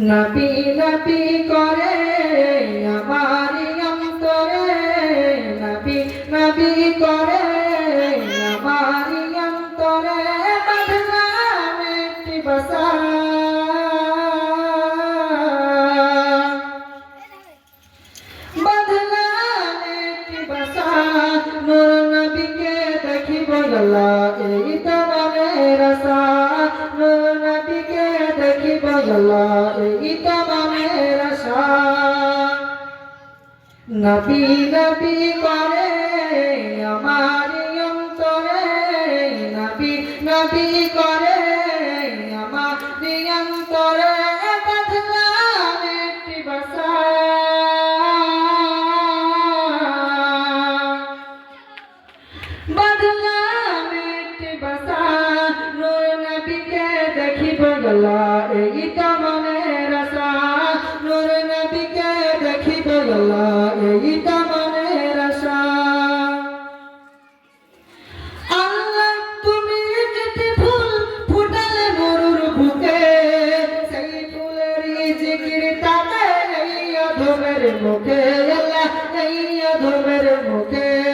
নবী নবী করে নবী নবী করে এই অধমের মুখে আল্লাহ এই অধমের মুখে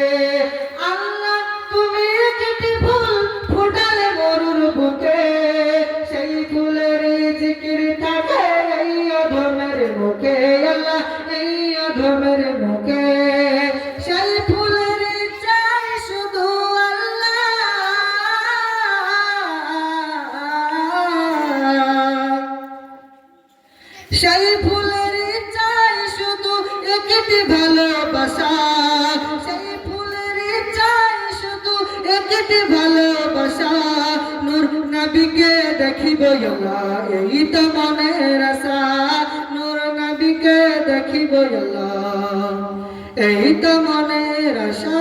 দেখিব আল্লাহ এই তো মনের আশা। নূর নবীকে দেখিব আল্লাহ এই তো মনের আশা।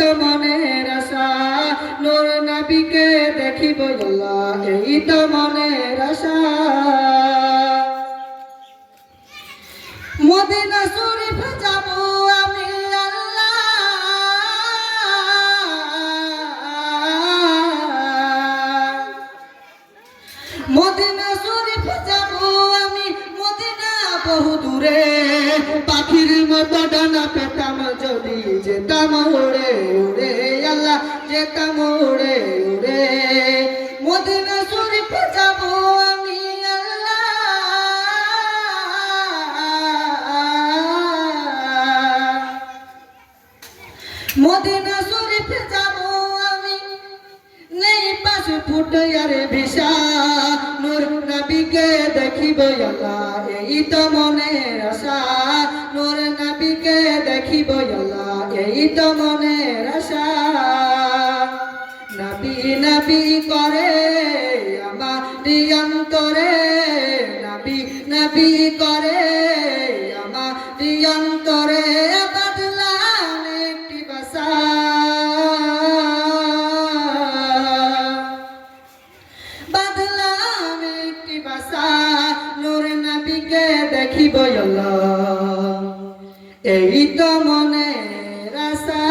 তো মনের আশা নূর নবীকে দেখিব আল্লাহ এই তো মনের আশা। মদিনা শরীফ পাখির ডানা পেতাম যদি যেতাম উড়ে উড়ে আল্লাহ, যেতাম উড়ে উড়ে। মদিনা শরীফ যাব আমি আল্লাহ। মদিনা শরীফ যাব আমি, নেই পাশে ফুটে আরে ভিসা। নূর নবীকে দেখিব আল্লাহ, এই তো মনের আশা। নূর নবীকে দেখিব আল্লাহ এই তো মনের আশা। নবী নবী করে আমার অন্তরে নবী নবী করে এই তো মনের আশা।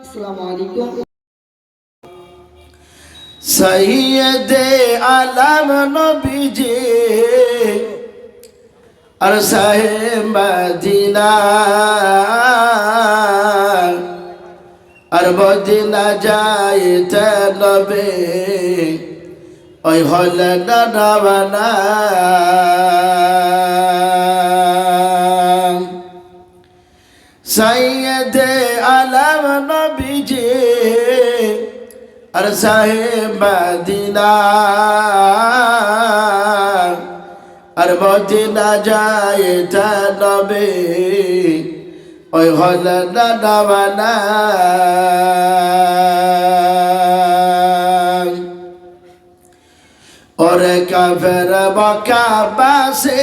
আসসালামু আলাইকুম। সৈয়দে আলম নবীজি আর সাহেব মদিনা। আর মদিনা যাইতে নবে, ওই হলে না। সৈয়দে আলম নবীজি আর সাহেব মদিনা। আর মদিনা যায় নবে, ওই হল দাদাবানা ওরে কাফের বকা বাসে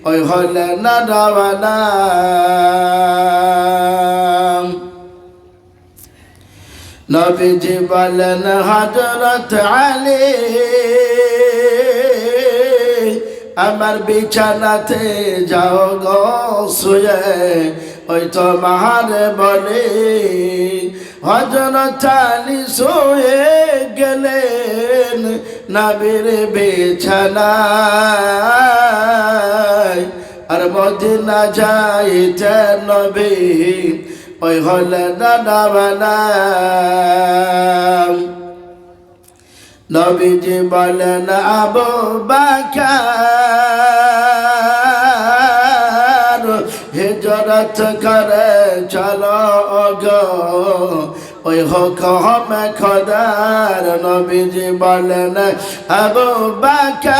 ওই হলে না ডাবানা নবীজি বলেন হজরত আলী আমার বিছানাতে যাও গো শুয়ে ওই তো মাহারে বলে হজরত আলী শুয়ে গেলেন নবীর বিছানায়। আর মদিনা যাইতে নবী ওই হলে দাদা বানা। নবীজি বলেন, আবু বাকার হিজরত করে চলো গো। ওই হুকম খদার নবীজি বলেন, আবু বাকার,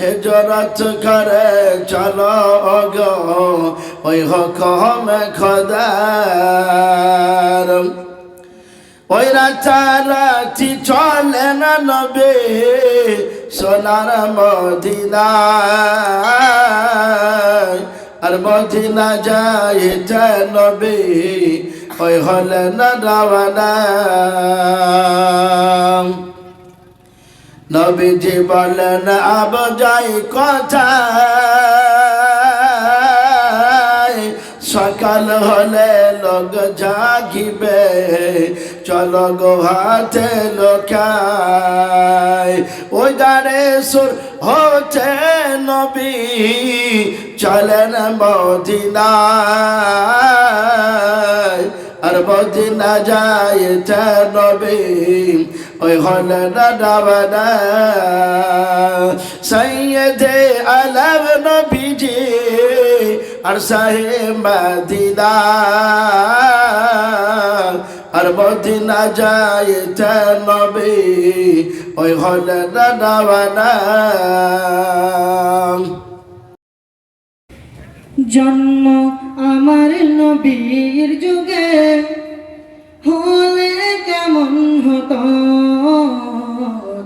হিজরত করে চলো গো। ওই হুকম খদার। ওই রাতারাতি চলে না নবে সোনার মদিনায় আর মদিনা যায় নবে ওই হলে না নবীজি বলেন আব যাই কথা সকাল হলে লোক জাগিবে। চলো গো হাতে লোকায় ওই গাড়ে সুর হচ্ছে নবী। চলেন মদিনায়। আর মদিনা যায় নবী। ওই হলে না সৈয়দে আলম নবীজি। আর সাহে মদিনা, আর মদিনা যায় নবী, ওই হলে না ডাবানা জন্ম আমার নবীর যুগে হলে কেমন হতো?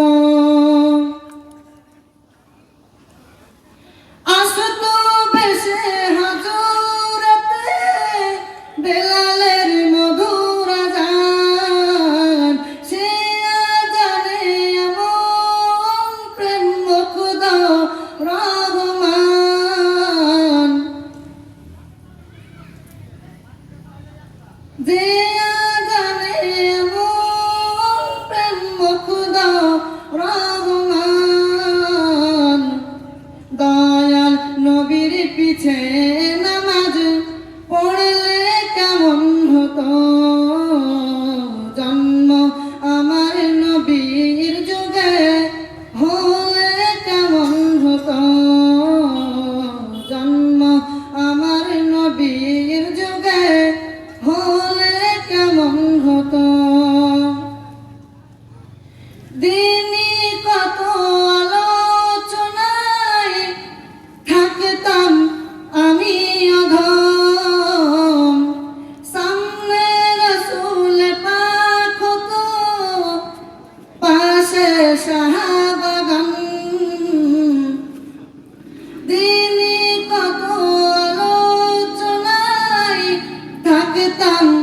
Oh. cantar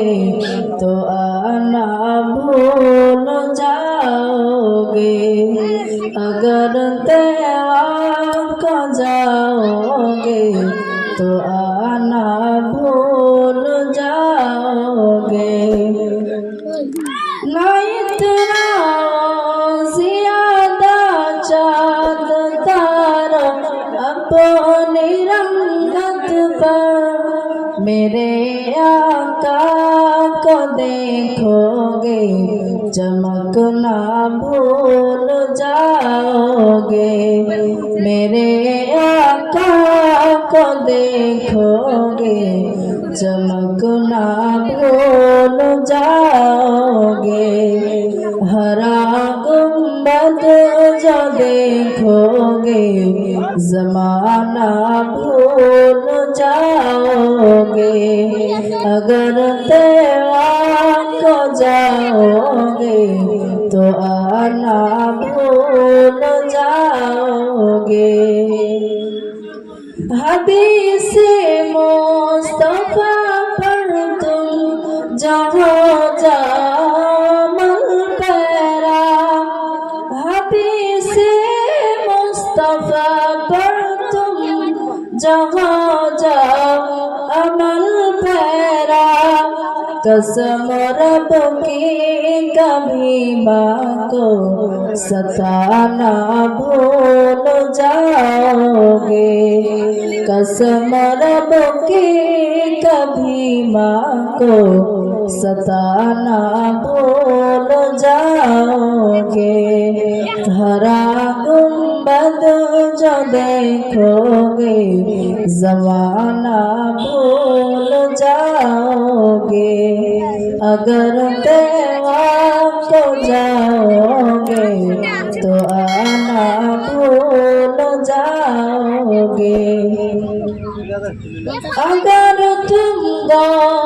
Amen. देखोगे चमकना भूल जाओगे हरा गुम्बद जो देखोगे जमाना भूल जाओगे अगर तेरा को जाओगे तो आना भूल जाओगे হাদিস মোস্তফা পর তুম জহ জামল পেরা হাদিস মোস্তফা পর জহ कसम रब की कभी माँ को सताना भूल जाओगे कसम रब की कभी माँ को सताना भूल जाओगे हरा गुम्बद जो देखोगे जमाना भूल जाओगे अगर तेरा को जाओगे तो आना भूल जाओगे अगर तुम गौर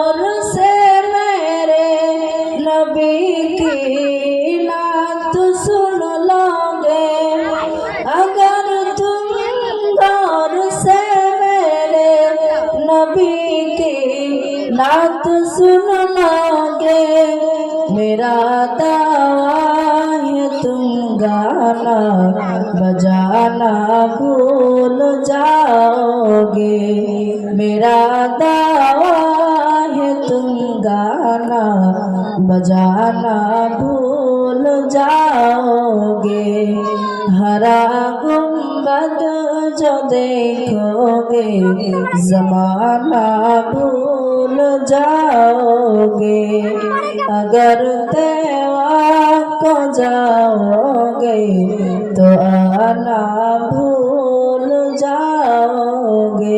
गाना बजाना भूल जाओगे हरा गुम्बद जो देखोगे जमाना भूल जाओगे अगर तेवा को जाओगे तो आना भूल जाओगे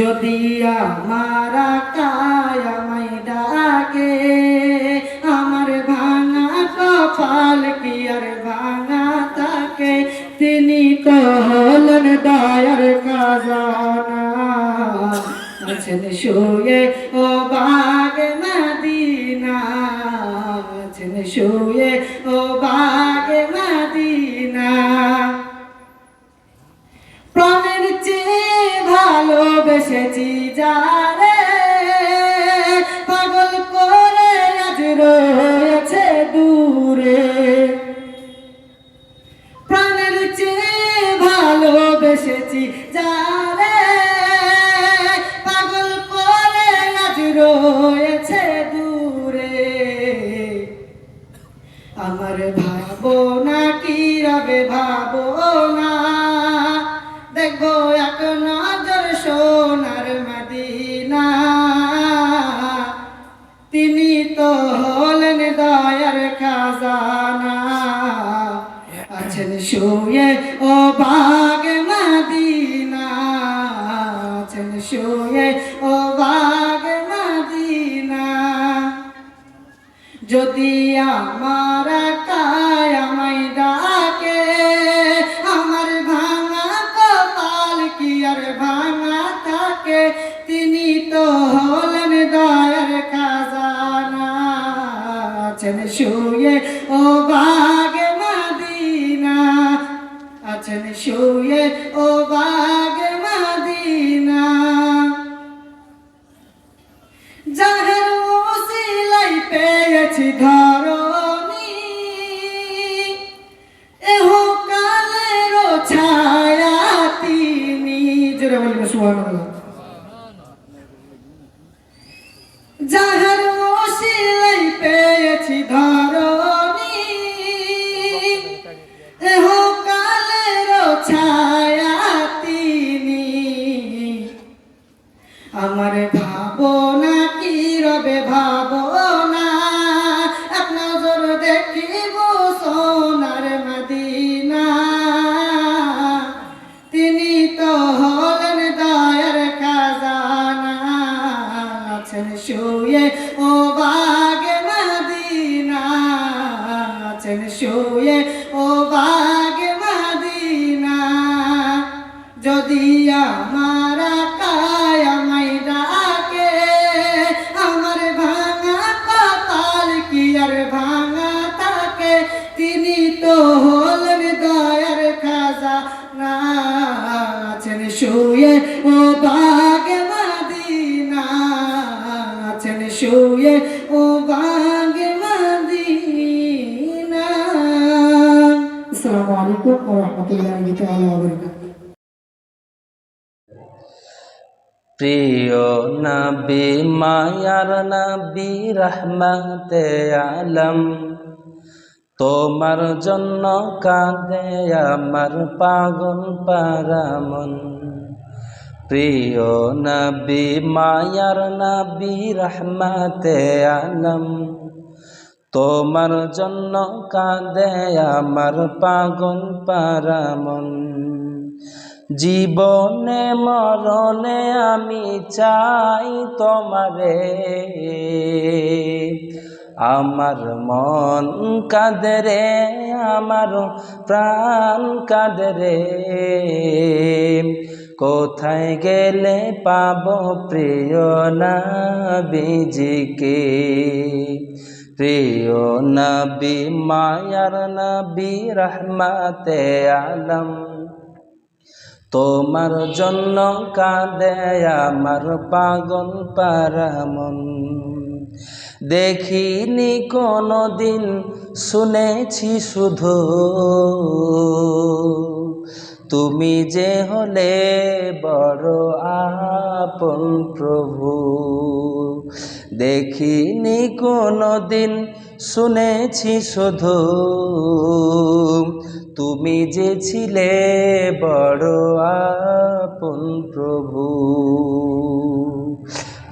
যদি আমার কায়ামাই ডাকে, আমার ভাঙা কপাল কি আর ভাঙা থাকে তিনি তো হলেন দয়ার খাজানা। আছেন শুয়ে, ও বাগ নদী শুয়ে, ও বাগে ভালোবেসেছি যারে। পাগল করে আজ রয়েছে আছেন শুয়ে ও বাগ মদিনা। আছেন শুয়ে ও বাগ মদিনা। যদি আমার কায় আমায় পেয়েছি ধরণী। এহ কালের ছায়া তিনি। জোরে বলবে সুবহানাল্লাহ। শুয়ে ও বাগ মদিনা চেন শুয়ে প্রিয় নবী, মায়ার নবী, রহমতে আলম। তোমার জন্য কাঁদে আমার পাগল পারামন। প্রিয় নবী, মায়ার নবী, রহমতে আলম। তোমার জন্য কাঁদে আমার পাগল পারামন। জীবনে মরণে আমি চাই তোমারে। আমার মন কাঁদরে আমার প্রাণ কাঁদরে কোথায় গেলে পাব প্রিয় না বিজিকে প্রিয় নবী, মায়ার নবী, রহমাতে আলম। তোমার জন্য কাঁদে আমার পাগল পারামন। দেখিনি কোনো দিন শুনেছি শুধু তুমি যে হলে বড় আপন প্রভু, দেখিনি কোনো দিন শুনেছি শুধু। তুমি যে ছিলে বড় আপন প্রভু,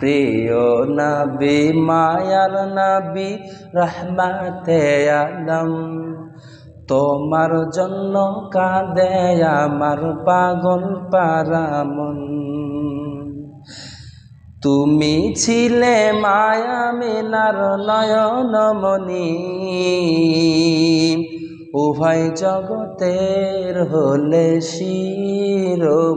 প্রিয় নবী, মায়ার নবী, রহমাতে আলম। তোমার জন্য কাঁদে আমার পাগল পারামন। তুমি ছিলে মায়া মিনার নয়নমণি উভয় জগতের হলে শিরোমণি।